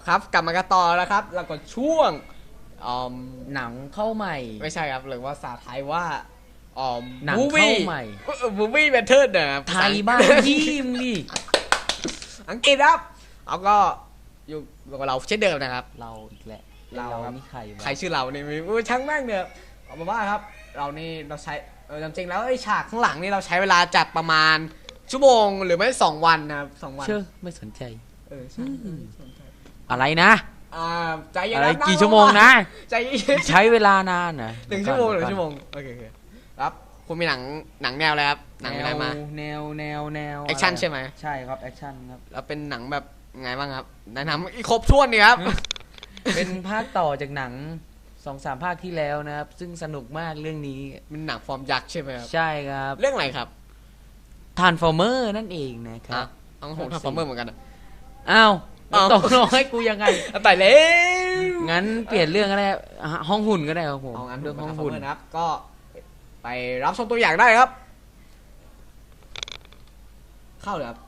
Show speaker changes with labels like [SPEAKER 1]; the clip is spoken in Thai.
[SPEAKER 1] เอาครับ กลับมากันต่อแล้วครับ แล้วก็ช่วงอืม
[SPEAKER 2] หนังเข้าใหม่
[SPEAKER 1] ไม่ใช่ครับหรือว่าภาษาไทยว่าอืม
[SPEAKER 2] หนัง
[SPEAKER 1] movie
[SPEAKER 2] เข้าใหม่
[SPEAKER 1] มูวี่แบทเทิลนะครับ
[SPEAKER 2] ไทยบ้างยี่มงดิ
[SPEAKER 1] อังกฤษครับเอาก็อยู่กับเราเช่นเดิมนะครับ
[SPEAKER 2] เราอีกแหละ
[SPEAKER 1] เราครับ
[SPEAKER 2] นี่ใครวะ
[SPEAKER 1] ใครชื่อเรานี่ไม่รู้ช่างแม่งเนี่ยเอามาว่าครับ เรานี่เราใช้เออจริงๆแล้วไอ้ฉากข้างหลังนี่เราใช้เวลาจัดประมาณชั่วโมงหรือไม่สองวันนะครับสองวัน
[SPEAKER 2] เชื่อไม่สนใจ
[SPEAKER 1] เออใช่
[SPEAKER 2] อืม อะไรนะ
[SPEAKER 1] อ่าใจเย็น
[SPEAKER 2] อะไร
[SPEAKER 1] นะนั่
[SPEAKER 2] กี่ชั่วโมงนะ
[SPEAKER 1] ใจเย็น
[SPEAKER 2] ใช้เวลานานนะ
[SPEAKER 1] หนึ่งชั่วโมงหนึ่งชั่วโมงโอเคโอเคครับคุณมีหนังหนังแนวอะไรครับหนังอะไรมา
[SPEAKER 2] แนวแนวแนว
[SPEAKER 1] แอคชั่นะ
[SPEAKER 2] ร
[SPEAKER 1] ใช่ไหม
[SPEAKER 2] ใช่ครับแอคชั่นครับ
[SPEAKER 1] แล้วเป็นหนังแบบไงบ้างครับแนะนำอีกครบถ้วนนี่ครับ
[SPEAKER 2] เป็นภาคต่อจากหนังสองสามภาคที่แล้วนะครับ ซึ่งสนุกมากเรื่องนี้
[SPEAKER 1] เป็นหนังฟอร์มยักษ์ใช่ไหมครับ
[SPEAKER 2] ใช่ครับ
[SPEAKER 1] เรื่องอะไรครับ
[SPEAKER 2] ทานฟอร์เมอร์นั่นเองนะครั
[SPEAKER 1] อะ
[SPEAKER 2] บ
[SPEAKER 1] เอาผมทำฟอร์เมอร์เหมือนกันอะ
[SPEAKER 2] อ้าว
[SPEAKER 1] อ้าว
[SPEAKER 2] ตกลงให้กูยังไง
[SPEAKER 1] เอาแต่เล็ว
[SPEAKER 2] งั้นเปลี่ยนเรื่องก็ได้อะห้องหุ่นก็ได้ครับผม
[SPEAKER 1] เอางั้น
[SPEAKER 2] เรื่อง
[SPEAKER 1] ผม
[SPEAKER 2] ห้อง
[SPEAKER 1] ทำ
[SPEAKER 2] หุ่น
[SPEAKER 1] Transformer นะครับ ก็ไปรับชมตัวอย่างได้ครับ เข้าเลยครับ